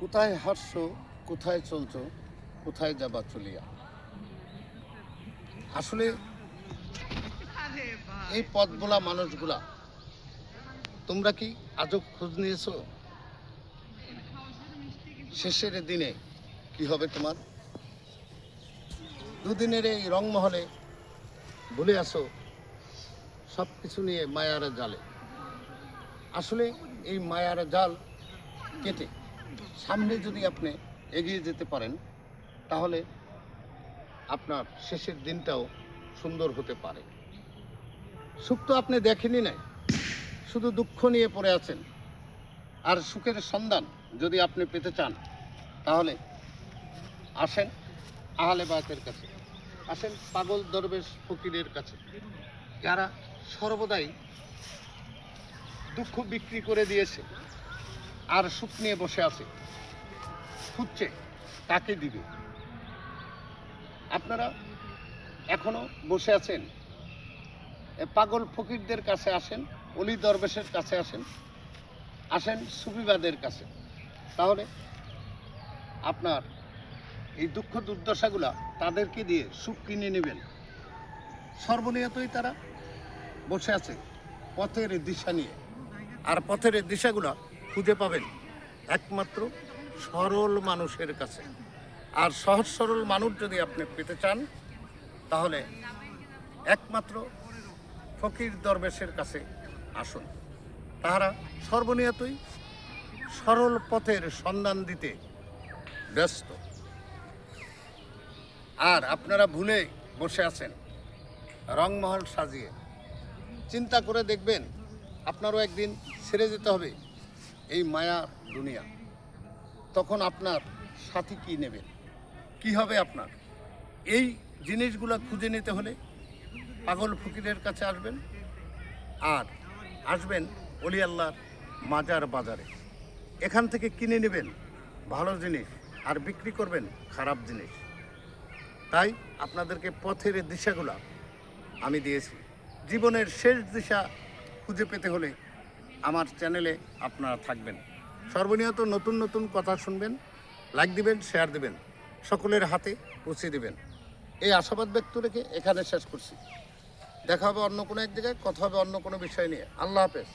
কোথায় হাসছ কোথায় চলছ, কোথায় যাবা চলিয়া? আসলে এই পথগুলা মানুষগুলা, তোমরা কি আজও খোঁজ নিয়েছো? শেষের দিনে কি হবে তোমার? দুদিনের এই রংমহলে ভুলে আসো সব কিছু নিয়ে মায়ার জালে। আসলে এই মায়ার জাল কেটে সামনে যদি আপনি এগিয়ে যেতে পারেন, তাহলে আপনার শেষের দিনটাও সুন্দর হতে পারে। সুখ তো আপনি দেখেনি নাই, শুধু দুঃখ নিয়ে পড়ে আছেন। আর সুখের সন্ধান যদি আপনি পেতে চান, তাহলে আসেন আহলে বায়াতের কাছে। আসেন পাগল দরবেশ ফকিরের কাছে। যারা সর্বদাই দুঃখ বিক্রি করে দিয়েছে আর সুখ নিয়ে বসে আছে। খুঁজছে, তাকে দিবে। আপনারা এখনও বসে আছেন? পাগল ফকিরদের কাছে আসেন, অলি দরবেশের কাছে আসেন আসেন সুফিবাদের কাছে। তাহলে আপনার এই দুঃখ দুর্দশাগুলা তাদেরকে দিয়ে সুখ কিনে নেবেন। সর্বনিয়তই তারা বসে আছে পথের দিশা নিয়ে। আর পথের দিশাগুলা খুঁজে পাবেন একমাত্র সরল মানুষের কাছে। আর সহজ সরল মানুষ যদি আপনি পেতে চান, তাহলে একমাত্র ফকির দরবেশের কাছে আসুন। তাহারা সর্বনিয়তই সরল পথের সন্ধান দিতে ব্যস্ত। আর আপনারা ভুলে বসে আছেন, রংমহল সাজিয়ে। চিন্তা করে দেখবেন, আপনারও একদিন ছেড়ে যেতে হবে। এই মায়া দুনিয়া। তখন আপনার সাথী কি নেবেন কি হবে আপনার? এই জিনিসগুলো খুঁজে নিতে হলে পাগল ফকিরের কাছে আসবেন আর আসবেন অলি আল্লাহর মাজার বাজারে। এখান থেকে কিনে নেবেন ভালো জিনিস আর বিক্রি করবেন খারাপ জিনিস। তাই আপনাদেরকে পথের দিশাগুলো আমি দিয়েছি। জীবনের শেষ দিশা খুঁজে পেতে হলে আমার চ্যানেলে আপনারা থাকবেন। সর্বনিয়ত নতুন নতুন কথা শুনবেন লাইক দিবেন শেয়ার দিবেন, সকলের হাতে পৌঁছে দিবেন। এই আশাবাদ ব্যক্ত রেখে এখানে শেষ করছি। দেখা হবে অন্য কোনো এক জায়গায়, কথা হবে অন্য কোনো বিষয় নিয়ে। আল্লাহ হাফেজ।